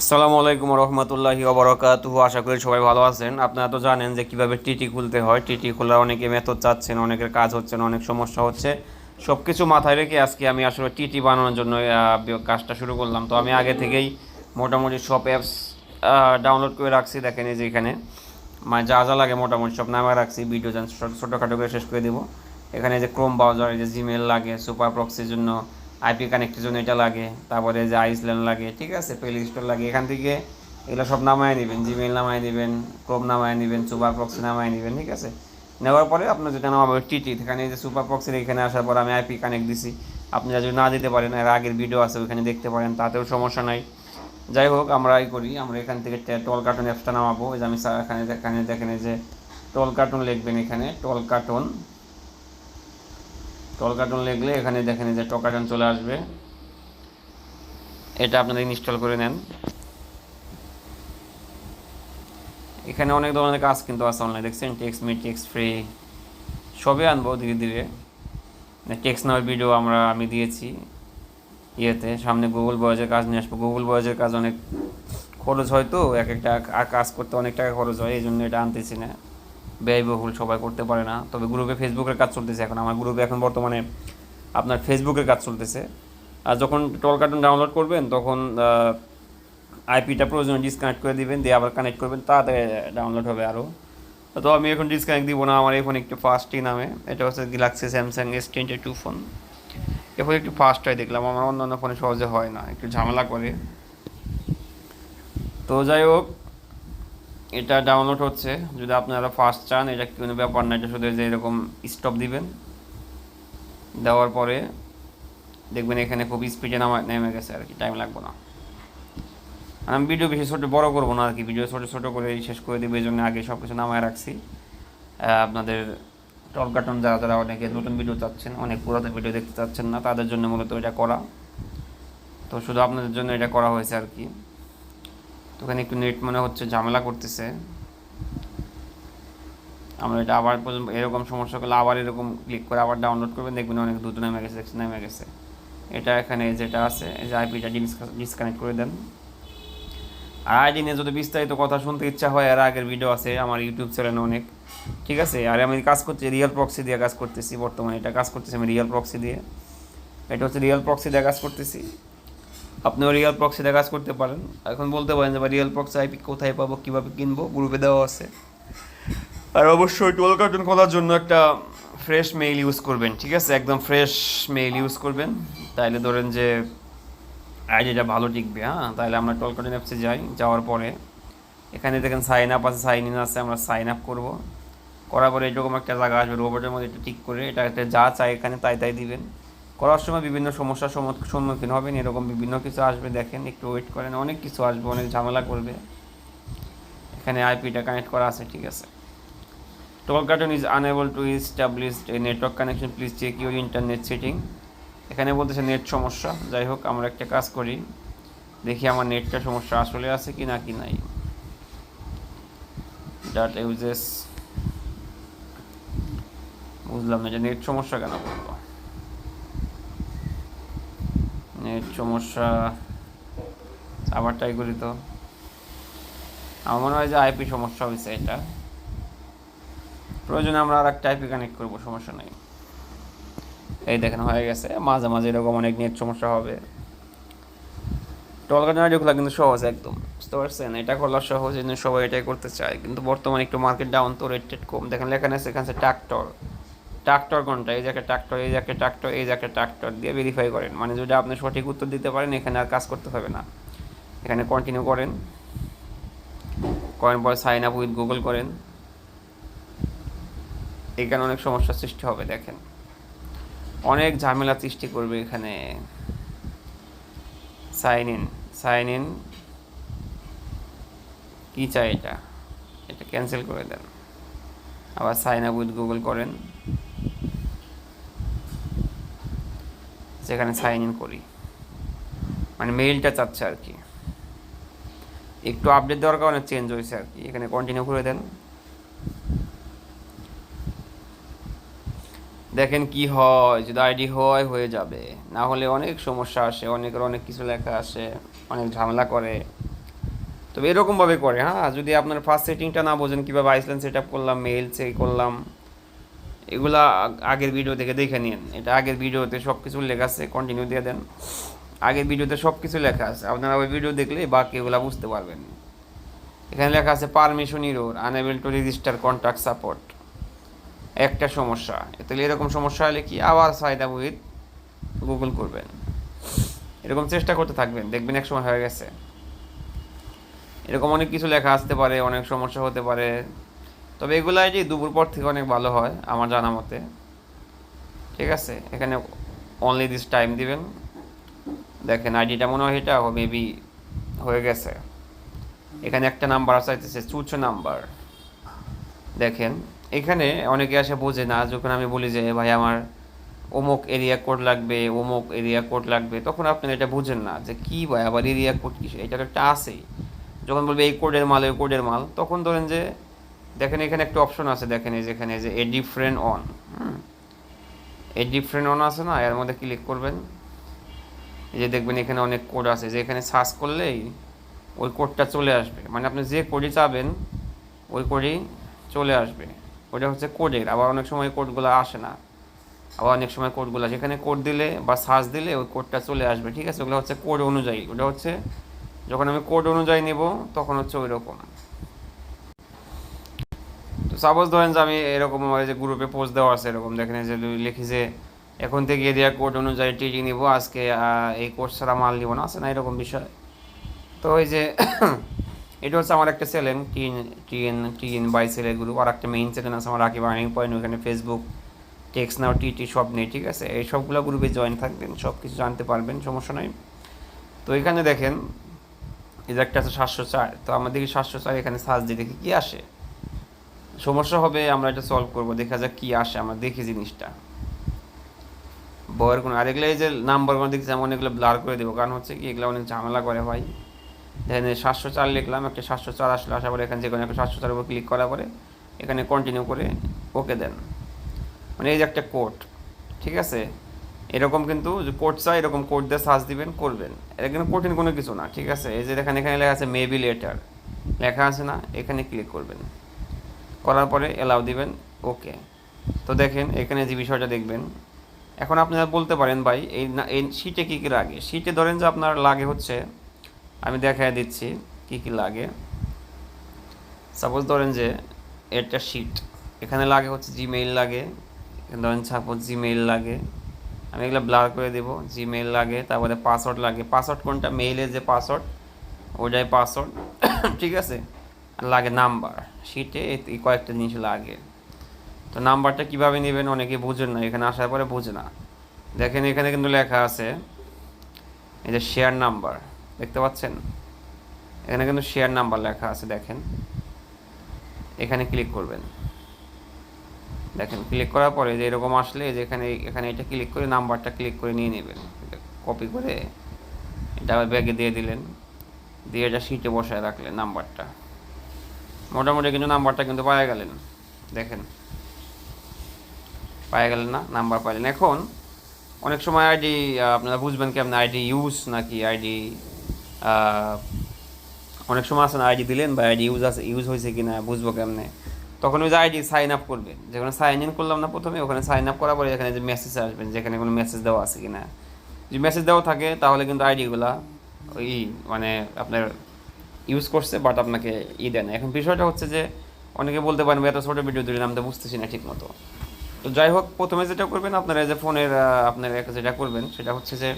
আসসালামু আলাইকুম রহমতুল্লাহি ওবরাকাতুহু আশা করি সবাই ভালো আছেন। আপনারা তো জানেন যে কীভাবে টিটি খুলতে হয়। টিটি খোলার অনেকে মেথড চাচ্ছেন, অনেকের কাজ হচ্ছে না, অনেক সমস্যা হচ্ছে। সব কিছু মাথায় রেখে আজকে আমি আসলে টিটি বানানোর জন্য কাজটা শুরু করলাম। তো আমি আগে থেকেই মোটামুটি সব অ্যাপস ডাউনলোড করে রাখছি। দেখেন এই যে এখানে মানে যা যা লাগে মোটামুটি সব নামে রাখছি। ভিডিও ছোটোখাটো করে শেষ করে দেবো। এখানে যে ক্রোম ব্রাউজার এই যে জিমেল লাগে সুপার প্রক্সির জন্য আইপি কানেক্টের জন্য এটা লাগে, তারপরে যে আইসল্যান্ড লাগে, ঠিক আছে প্লে স্টোর লাগে, এখান থেকে এগুলো সব নামায় নেবেন জিমেল নামায় নেবেন ক্রোম নামায় নেবেন সুপার প্রক্সি নামায় নেবেন, ঠিক আছে? নেওয়ার পরে আপনার যেটা নামাবে টিটি এখানে যে সুপার প্রক্সির এখানে আসার পর আমি আইপি কানেক্ট দিছি। আপনি যদি না দিতে পারেন, এর আগের ভিডিও আছে ওখানে দেখতে পারেন, তাতেও সমস্যা নাই। যাই হোক, আমরা এই করি, আমরা এখান থেকে টল কার্টুন অ্যাপসটা নামাবো। এই যে আমি এখানে এখানে দেখেন যে টল কার্টুন লিখবেন এখানে টল কার্টুন টল কার্টুন লিখলে এখানে দেখেন যে টল কার্টুন চলে আসবে। এটা আপনারা ইনস্টল করে নেন। এখানে অনেক ধরনের কাজ কিন্তু আছে অনলাইন দেখছেন? টেক্স মি টেক্স ফ্রি সবই আনব ধীরে ধীরে। টেক্স নেওয়ার ভিডিও আমরা, আমি দিয়েছি ইয়েতে। সামনে গুগল বয়েজের কাজ নিয়ে আসব। গুগল বয়েজের কাজ অনেক খরচ হয় তো, এক একটা কাজ করতে অনেক টাকা খরচ হয়, এই জন্য এটা আনতেছি না। ব্যয়বহুল, সবাই করতে পারে না। তবে গ্রুপে ফেসবুকের কাজ চলতেছে এখন। আমার গ্রুপে এখন বর্তমানে আপনার ফেসবুকের কাজ চলতেছে। আর যখন টল কার্টুন ডাউনলোড করবেন, তখন আইপিটা প্রয়োজন ডিসকানেক্ট করে দিবেন, দিয়ে আবার কানেক্ট করবেন, তাড়াতাড়ি ডাউনলোড হবে আরও তো আমি এখন ডিসকানেক্ট দিব না, আমার এখন একটু ফাস্টই নামে। এটা হচ্ছে galaxy Samsung S twenty two phone এখন একটু ফাস্ট হয় দেখলাম, আমার অন্য অন্য ফোনে সহজে হয় না, একটু ঝামেলা করে। তো যাই হোক এটা ডাউনলোড হচ্ছে। যদি আপনারা ফার্স্ট চান, এটা কোনো ব্যাপার না, এটা শুধু যে এরকম স্টপ দিবেন। দেওয়ার পরে দেখবেন এখানে খুব স্পিডে নামা, নেমে গেছে আর কি টাইম লাগবে না। আমি ভিডিও বেশি ছোটো, বড় করব না আর কি ভিডিও ছোটো ছোটো করে শেষ করে দেবো, এই জন্য আগে সব কিছু নামায় রাখছি। আপনাদের টল কার্টুন যারা যারা অনেকে নতুন ভিডিও চাচ্ছেন, অনেক পুরাতন ভিডিও দেখতে চাচ্ছেন না, তাদের জন্য মূলত এটা করা। তো শুধু আপনাদের জন্য এটা করা হয়েছে আর কি। তো ওখানে একটু নেট মনে হচ্ছে, ঝামেলা করতেছে। আমরা এটা আবার পর্যন্ত এরকম সমস্যা করলে আবার এরকম ক্লিক করে আবার ডাউনলোড করবেন, দেখবেন অনেক দ্রুত নেমে গেছে নেমে গেছে। এটা এখানে যেটা আছে যে আইপিটা ডিসকানেক্ট করে দেন। আর আইডি নিয়ে যদি বিস্তারিত কথা শুনতে ইচ্ছা হয় আর আগের ভিডিও আছে আমার ইউটিউব চ্যানেলে অনেক। ঠিক আছে? আর আমি কাজ করছি রিয়েল প্রক্সি দিয়ে কাজ করতেছি বর্তমানে। এটা কাজ করতেছি আমি রিয়েল প্রক্সি দিয়ে। এটা হচ্ছে রিয়েল প্রক্সি দিয়ে কাজ করতেছি। আপনিও রিয়েল প্রক্সি কাজ করতে পারেন। এখন বলতে পারেন যে রিয়েল প্রক্সি আইপি কোথায় পাবো, কীভাবে কিনবো? গ্রুপে দেওয়া আছে। আর অবশ্যই টোল কার্টুন খোলার জন্য একটা ফ্রেশ মেইল ইউজ করবেন, ঠিক আছে? একদম ফ্রেশ মেইল ইউজ করবেন। তাইলে ধরেন যে, আইডিটা ভালো টিকবে হ্যাঁ? তাহলে আমরা টল কার্টুন অ্যাপসে যাই, যাওয়ার পরে এখানে দেখেন সাইন আপ আছে সাইন ইন আছে, আমরা সাইন আপ করব। করার পরে এরকম একটা জায়গা আসবে রোবটের মধ্যে এটা ঠিক করে, এটা একটা যা চাই এখানে তাই তাই দিবেন। করার সময় বিভিন্ন সমস্যার সম্মুখীন হবেন, এরকম বিভিন্ন কিছু আসবে, দেখেন, একটু ওয়েট করেন, অনেক কিছু আসবে, অনেক ঝামেলা করবে। এখানে আইপিটা কানেক্ট করা আছে, ঠিক আছে। Toll carton is unable to establish a network connection please check your internet setting এখানে বলতেছে নেট সমস্যা, যাই হোক, আমরা একটা কাজ করি, দেখি আমার নেটটা সমস্যা আসলে আছে কি না কি নাই। ডাটা ইউজেস বুঝলাম না যে নেট সমস্যা কেন বলব। সমস্যা আবার ট্রাই করি তো। আমার মনে হয় যে আইপি সমস্যা হয়েছে এটা। প্রয়োজনে আমরা আর একটা আইপি কানেক্ট করব, সমস্যা নেই। এই দেখেন, হয়ে গেছে। মাঝে মাঝে এরকম অনেক নেট সমস্যা হবে। টল কার্টুন খোলা কিন্তু সহজ একদম, বুঝতে পারছেন? এটা খোলা সহজ সবাই এটাই করতে চায়। কিন্তু বর্তমানে একটু মার্কেট ডাউন তো রেট টেট কম। দেখেন এখানে ট্রাক্টর ট্রাক্টর কোনটা? এই জায়গায় ট্রাক্টর, এই জায়গায় ট্রাক্টর, এই জায়গায় ট্রাক্টর দিয়ে ভেরিফাই করেন। মানে যদি আপনি সঠিক উত্তর দিতে পারেন, এখানে আর কাজ করতে হবে না। এখানে কন্টিনিউ করেন। করেন পরে সাইন আপ উইথ গুগল করেন। এখানে অনেক সমস্যার সৃষ্টি হবে, দেখেন। অনেক ঝামেলা সৃষ্টি করবে এখানে। সাইন ইন সাইন ইন কী চাই এটা? এটা ক্যান্সেল করে দেন। আবার সাইন আপ উইথ গুগল করেন। সেখানে সাইন ইন করি। মানে মেইলটা চাচ্ছে আর কি। একটু আপডেট দেওয়ার কারণে চেঞ্জ হয়েছে আর কি। এখানে কন্টিনিউ করে দেন। দেখেন কি হয়, যদি আইডি হয়, হয়ে যাবে। না হলে অনেক সমস্যা আসে, অনেকের অনেক কিছু লেখা আসে, অনেক ঝামেলা করে। তবে এরকমভাবে করে হ্যাঁ? যদি আপনার ফার্স্ট সেটিংটা না বোঝেন, কীভাবে আইসল্যান্ড সেট আপ করলাম মেইল চেক করলাম এগুলা আগের ভিডিও থেকে দেখে নিন এটা আগের ভিডিওতে সব কিছু লেখা আছে কন্টিনিউ দিয়ে দেন। আগের ভিডিওতে সব কিছু লেখা আছে। আপনারা ওই ভিডিও দেখলে বাকি এগুলা বুঝতে পারবেন। এখানে লেখা আছে permission error unable to register contact support একটা সমস্যা। তাহলে এরকম সমস্যা হলে কি আবার আপ উইথ গুগল করবেন। এরকম চেষ্টা করতে থাকবেন। দেখবেন এক সময় হয়ে গেছে। এরকম অনেক কিছু লেখা আসতে পারে, অনেক সমস্যা হতে পারে। তবে এগুলো আইডি দুপুর পর থেকে অনেক ভালো হয়, আমার জানা মতে। ঠিক আছে? এখানে অনলি দিস টাইম দিবেন। দেখেন আইডিটা মনে হয় এটা মেবি হয়ে গেছে। এখানে একটা নাম্বার চাইতেছে চুচো নাম্বার দেখেন, এখানে অনেকে আসে বোঝে না, যখন আমি বলি যে ভাই, আমার অমুক এরিয়া কোড লাগবে, অমুক এরিয়া কোড লাগবে, তখন আপনারা এটা বুঝেন না, যে কী ভাই, আবার এরিয়া কোড কিসে এটার একটা আছেই। যখন বলবে এই কোডের মাল, ওই কোডের মাল, তখন ধরেন যে দেখেন, এখানে একটা অপশন আছে, দেখেন, এই যেখানে যে a different on a different on আছে না? এর মধ্যে ক্লিক করবেন। এই যে দেখবেন, এখানে অনেক কোড আছে। যে এখানে সার্চ করলেই ওই কোডটা চলে আসবে। মানে আপনি যে কোডই চাবেন, ওই কোডই চলে আসবে। ওটা হচ্ছে কোডের আবার অনেক সময় কোডগুলো আসে না। আবার অনেক সময় কোডগুলো যেখানে কোড দিলে বা সার্চ দিলে ওই কোডটা চলে আসবে, ঠিক আছে? ওগুলো হচ্ছে কোড অনুযায়ী। ওটা হচ্ছে, যখন আমি কোড অনুযায়ী নেব, তখন হচ্ছে ওই রকম সাপোজ ধরেন যে আমি এরকম যে গ্রুপে পোস্ট দেওয়া আছে, এরকম দেখেন যে লিখি যে, এখন থেকে এরিয়া কোড অনুযায়ী টিটি নিব, আজকে এই কোর্স ছাড়া মাল নিব না, আছে না এরকম বিষয়? তো ওই যে, এটা হচ্ছে আমার একটা চ্যানেল টিএন টিএন টিএন বাই সেলের গ্রুপ আর একটা মেইন চ্যানেল আছে আমার রাকিব আর্নিং পয়েন্ট ওখানে ফেসবুক টেক্স নাও টিটি সব নেই, ঠিক আছে? এই সবগুলো গ্রুপে জয়েন থাকবেন সব কিছু জানতে পারবেন, সমস্যা নয় তো এখানে দেখেন, এই যে একটা আছে সাতশো চার, তো আমাদের সাতশো চার এখানে সার্চ দিয়ে দেখি কী আসে। সমস্যা হবে, আমরা এটা সলভ করব। দেখা যাক কী আসে, আমরা দেখি জিনিসটা। বয়ের কোনো, আর এগুলো এই যে নাম্বার নাম্বারগুলো দেখছি, আমি অনেকগুলো ব্লার করে দেবো। কারণ হচ্ছে কি, এগুলো অনেক ঝামেলা করে ভাই। দেখেন সাতশো চার লিখলাম, একটা সাতশো চার আসলে আসার পরে এখানে যে কোনো একটা সাতশো চার উপর ক্লিক করার পরে এখানে কন্টিনিউ করে ওকে দেন। মানে এই যে একটা কোড ঠিক আছে? এরকম কিন্তু যে কোড চাই, এরকম কোড দিয়ে সার্চ দিবেন, করবেন। এটা কিন্তু কঠিন কোনো কিছু না, ঠিক আছে? এই যে দেখেন, এখানে লেখা আছে মেবি লেটার লেখা আছে না, এখানে ক্লিক করবেন। করার পরে এলাও দিবেন ওকে তো দেখেন, এখানে যে বিষয়টা দেখবেন, এখন আপনারা বলতে পারেন ভাই, এই না, এই শীটে কী কী লাগে? শীটে ধরেন যে আপনার লাগে হচ্ছে, আমি দেখাই দিচ্ছি কী কী লাগে। সাপোজ ধরেন যে এটা শিট এখানে লাগে হচ্ছে জিমেইল লাগে ধরেন সাপোজ জিমেইল লাগে, আমি এগুলো ব্লার করে দেব জিমেইল লাগে, তারপরে পাসওয়ার্ড লাগে পাসওয়ার্ড কোনটা? মেইলের যে পাসওয়ার্ড ওটাই পাসওয়ার্ড ঠিক আছে? লাগে নাম্বার। শিটে এই কয়েকটা জিনিস লাগে। তো নাম্বারটা কীভাবে নেবেন অনেকে বুঝেন না, এখানে আসার পরে বুঝে না। দেখেন এখানে কিন্তু লেখা আছে, এই যে শেয়ার নাম্বার দেখতে পাচ্ছেন? এখানে কিন্তু শেয়ার নাম্বার লেখা আছে, দেখেন। এখানে ক্লিক করবেন। দেখেন ক্লিক করার পরে যে এরকম আসলে যে এখানে এখানে এটা ক্লিক করে নাম্বারটা ক্লিক করে নিয়ে নেবেন। কপি করে এটা ব্যাগে দিয়ে দিলেন। দিয়ে এটা সিটে বসায় রাখলেন নাম্বারটা। মোটামুটি কিন্তু নাম্বারটা কিন্তু পাওয়া গেলেন। দেখেন। পাওয়া গেলেন না, নাম্বার পাইলেন এখন অনেক সময় আইডি আপনারা বুঝবেন কেমন আইডি ইউজ নাকি আইডি অনেক সময় আছে না আইডি দিলেন বা আইডি ইউজ আছে, ইউজ হয়েছে কি না বুঝব কেমনে? তখন ওই যে আইডি সাইন আপ করবেন যেখানে সাইন ইন করলাম না প্রথমে, ওখানে সাইন আপ করার পরে এখানে যে মেসেজ আসবেন যেখানে কোনো মেসেজ দেওয়া আছে কি না যদি মেসেজ দেওয়া থাকে, তাহলে কিন্তু আইডিগুলা ওই মানে আপনার ইউজ করছে বাট আপনাকে ই দেয় না। এখন বিষয়টা হচ্ছে যে, অনেকে বলতে পারেন এত ছোটো ভিডিও দিলেন, আমি তো বুঝতেছি না ঠিক মতো তো যাই হোক, প্রথমে যেটা করবেন, আপনারা যে ফোনের আপনার যেটা করবেন, সেটা হচ্ছে যে,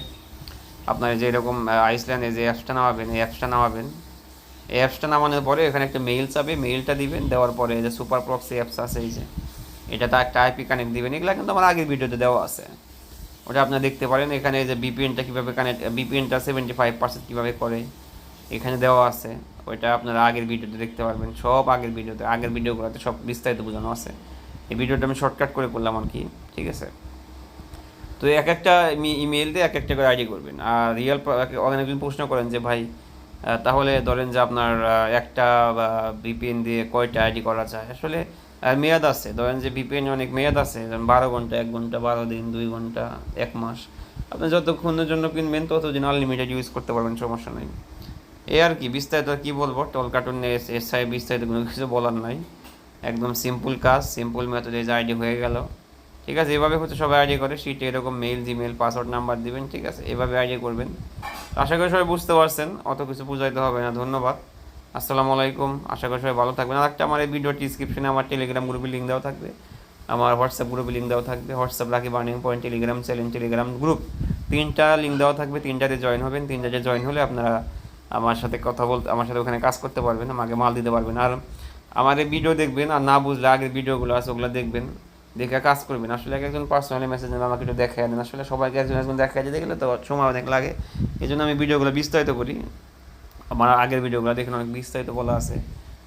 আপনার যে এরকম আইসল্যান্ডে যে অ্যাপসটা নামাবেন, এই অ্যাপসটা নামাবেন। এই অ্যাপসটা নামানোর পরে এখানে একটা মেইল চাবে মেইলটা দিবেন, দেওয়ার পরে যে সুপার প্রক্সি অ্যাপস আছে, এই যে, এটাতে একটা আইপি কানেক্ট দিবেন, এগুলো কিন্তু আমার আগের ভিডিওতে দেওয়া আছে। ওটা আপনারা দেখতে পারেন, এখানে যে বিপিএনটা কীভাবে কানেক্ট বিপিএনটা সেভেন্টি ফাইভ পার্সেন্ট কীভাবে করে। এখানে দেওয়া আছে। ওইটা আপনারা আগের ভিডিওতে দেখতে পারবেন। সব আগের ভিডিওতে, আগের ভিডিওগুলোতে সব বিস্তারিত বোঝানো আছে। এই ভিডিওটা আমি শর্টকাট করে করলাম আর কি, ঠিক আছে? তো এক একটা ইমেল দিয়ে এক একটা করে আইডি করবেন। আর রিয়েল অনেকজন প্রশ্ন করেন যে, ভাই তাহলে ধরেন যে আপনার একটা বিপিএন দিয়ে কয়টা আইডি করা যায়? আসলে মেয়াদ আছে। ধরেন যে বিপিএন অনেক মেয়াদ আছে। যেমন বারো ঘণ্টা, এক ঘণ্টা, বারো দিন, দুই ঘণ্টা, এক মাস। আপনি যতক্ষণের জন্য কিনবেন, ততদিন আনলিমিটেড ইউজ করতে পারবেন, সমস্যা নেই। এই আর কি, বিস্তারিত কি বলব? টল কার্টুন এস আই বিস্তারিত কোনো কিছু বলার নাই। একদম সিম্পল কাজ সিম্পল মেথডে যে আইডি হয়ে গেল। ঠিক আছে, এভাবে হচ্ছে সবাই আইডি করে শিটে এরকম মেল জিমেল পাসওয়ার্ড নাম্বার দিবেন, ঠিক আছে? এভাবে আইডি করবেন। আশা করি সবাই বুঝতে পারছেন, অত কিছু বুঝাইতে হবে না, ধন্যবাদ। আসসালামু আলাইকুম, আশা করি সবাই ভালো থাকবেন। আর একটা আমার এই ভিডিও ডিসক্রিপশনে আমার টেলিগ্রাম গ্রুপে লিঙ্ক দেওয়া থাকবে। আমার হোয়াটসঅ্যাপ গ্রুপে লিঙ্ক দেওয়া থাকবে। WhatsApp lucky burning point Telegram channel Telegram group তিনটা লিঙ্ক দেওয়া থাকবে, তিনটাতে জয়েন হবেন। তিনটাতে জয়েন হলে আপনারা আমার সাথে কথা বলতে, আমার সাথে ওখানে কাজ করতে পারবেন, আমাকে মাল দিতে পারবেন। আর আমার এই ভিডিও দেখবেন, আর না বুঝলে আগের ভিডিওগুলো আছে, ওগুলো দেখবেন, দেখে কাজ করবেন। আসলে এক একজন পার্সোনালি মেসেজ নেন আমাকে একটু দেখাই দেন। আসলে সবাইকে একজন একজন দেখা যেতে গেলে তো সময় অনেক লাগে। এই জন্য আমি ভিডিওগুলো বিস্তারিত করি। আমার আগের ভিডিওগুলো দেখেন, অনেক বিস্তারিত বলা আছে।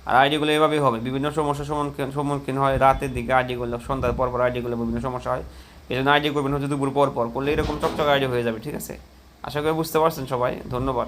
আর আইডিগুলো এভাবেই হবে। বিভিন্ন সমস্যার সম্মুখীন সম্মুখীন হয় রাতের দিকে আইডিগুলো সন্ধ্যার পর পর আইডিগুলো বিভিন্ন সমস্যা হয়। এই জন্য আইডি করবেন হচ্ছে দুপুর পর পর, করলে এরকম চকচক আইডি হয়ে যাবে, ঠিক আছে? আশা করি বুঝতে পারছেন সবাই। ধন্যবাদ।